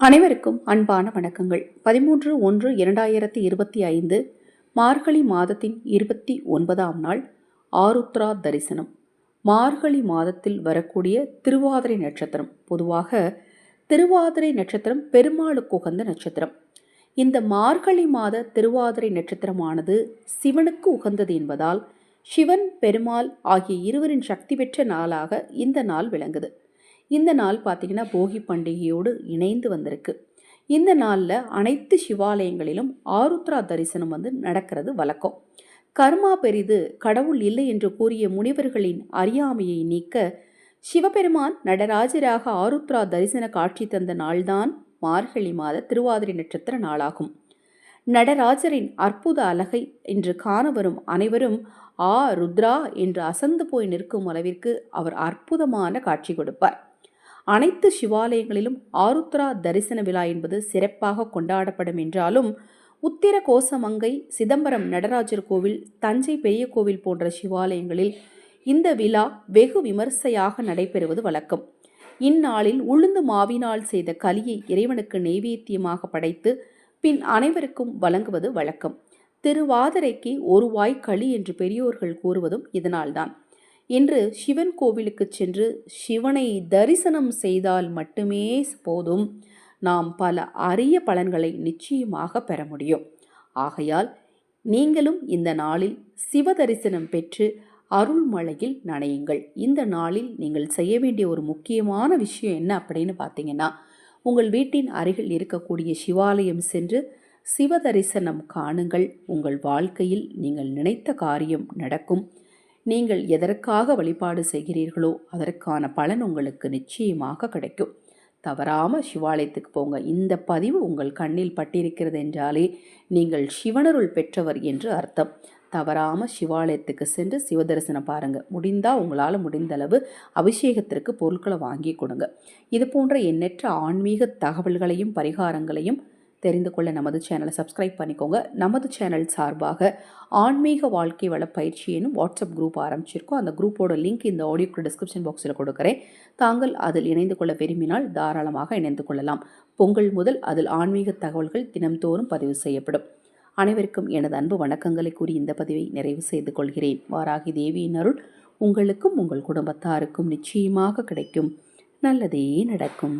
அனைவருக்கும் அன்பான வணக்கங்கள். பதிமூன்று ஒன்று இரண்டாயிரத்தி இருபத்தி ஐந்து மார்கழி மாதத்தின் இருபத்தி ஒன்பதாம் நாள் ஆருத்ரா தரிசனம். மார்கழி மாதத்தில் வரக்கூடிய திருவாதிரை நட்சத்திரம். பொதுவாக திருவாதிரை நட்சத்திரம் பெருமாளுக்கு உகந்த நட்சத்திரம். இந்த மார்கழி மாத திருவாதிரை நட்சத்திரமானது சிவனுக்கு உகந்தது என்பதால் சிவன் பெருமாள் ஆகிய இருவரின் சக்தி பெற்ற நாளாக இந்த நாள் விளங்குது. இந்த நாள் பார்த்திங்கன்னா போகி பண்டிகையோடு இணைந்து வந்திருக்கு. இந்த நாளில் அனைத்து சிவாலயங்களிலும் ஆருத்ரா தரிசனம் வந்து நடக்கிறது வழக்கம். கர்மா பெரிது கடவுள் இல்லை என்று கூறிய முனிவர்களின் அறியாமையை நீக்க சிவபெருமான் நடராஜராக ஆருத்ரா தரிசன காட்சி தந்த நாள்தான் மார்கழி மாத திருவாதிரை நட்சத்திர நாளாகும். நடராஜரின் அற்புத அழகை இன்று காண வரும் அனைவரும் ஆ ருத்ரா என்று அசந்து போய் நிற்கும் அளவிற்கு அவர் அற்புதமான காட்சி கொடுப்பார். அனைத்து சிவாலயங்களிலும் ஆருத்ரா தரிசன விழா என்பது சிறப்பாக கொண்டாடப்படும் என்றாலும் உத்திர கோசமங்கை சிதம்பரம் நடராஜர் கோவில் தஞ்சை பெரிய கோவில் போன்ற சிவாலயங்களில் இந்த விழா வெகு விமர்சையாக நடைபெறுவது வழக்கம். இந்நாளில் உளுந்து மாவினால் செய்த கலியை இறைவனுக்கு நெய்வேத்தியமாக படைத்து பின் அனைவருக்கும் வழங்குவது வழக்கம். திருவாதிரைக்கு ஒரு வாய் களி என்று பெரியோர்கள் கூறுவதும் இதனால்தான். இன்று சிவன் கோவிலுக்கு சென்று சிவனை தரிசனம் செய்தால் மட்டுமே போதும். நாம் பல அரிய பலன்களை நிச்சயமாக பெற முடியும். ஆகையால் நீங்களும் இந்த நாளில் சிவ தரிசனம் பெற்று அருள்மழையில் நனையுங்கள். இந்த நாளில் நீங்கள் செய்ய வேண்டிய ஒரு முக்கியமான விஷயம் என்ன அப்படின்னு பார்த்தீங்கன்னா உங்கள் வீட்டின் அருகில் இருக்கக்கூடிய சிவாலயம் சென்று சிவ தரிசனம் காணுங்கள். உங்கள் வாழ்க்கையில் நீங்கள் நினைத்த காரியம் நடக்கும். நீங்கள் எதற்காக வழிபாடு செய்கிறீர்களோ அதற்கான பலன் உங்களுக்கு நிச்சயமாக கிடைக்கும். தவறாமல் சிவாலயத்துக்கு போங்க. இந்த பதிவு உங்கள் கண்ணில் பட்டிருக்கிறது என்றாலே நீங்கள் சிவனருள் பெற்றவர் என்று அர்த்தம். தவறாமல் சிவாலயத்துக்கு சென்று சிவதரிசனம் பாருங்கள் முடிந்தால் உங்களால் முடிந்தளவு அபிஷேகத்திற்கு பொருட்களை வாங்கி கொடுங்க. இது போன்ற எண்ணற்ற ஆன்மீக தகவல்களையும் பரிகாரங்களையும் தெரிந்து கொள்ள நமது சேனலை சப்ஸ்கிரைப் பண்ணிக்கோங்க. நமது சேனல் சார்பாக ஆன்மீக வாழ்க்கை வள பயிற்சி வாட்ஸ்அப் குரூப் ஆரம்பிச்சிருக்கோம். அந்த குரூப்போட லிங்க் இந்த ஆடியோக்கு டிஸ்கிரிப்ஷன் பாக்ஸில் கொடுக்குறேன். தாங்கள் அதில் இணைந்து கொள்ள விரும்பினால் தாராளமாக இணைந்து கொள்ளலாம். பொங்கல் முதல் அதில் ஆன்மீக தகவல்கள் தினம்தோறும் பதிவு செய்யப்படும். அனைவருக்கும் எனது அன்பு வணக்கங்களை கூறி இந்த பதிவை நிறைவு செய்து கொள்கிறேன். வாராகி தேவியின் அருள் உங்களுக்கும் உங்கள் குடும்பத்தாருக்கும் நிச்சயமாக கிடைக்கும். நல்லதே நடக்கும்.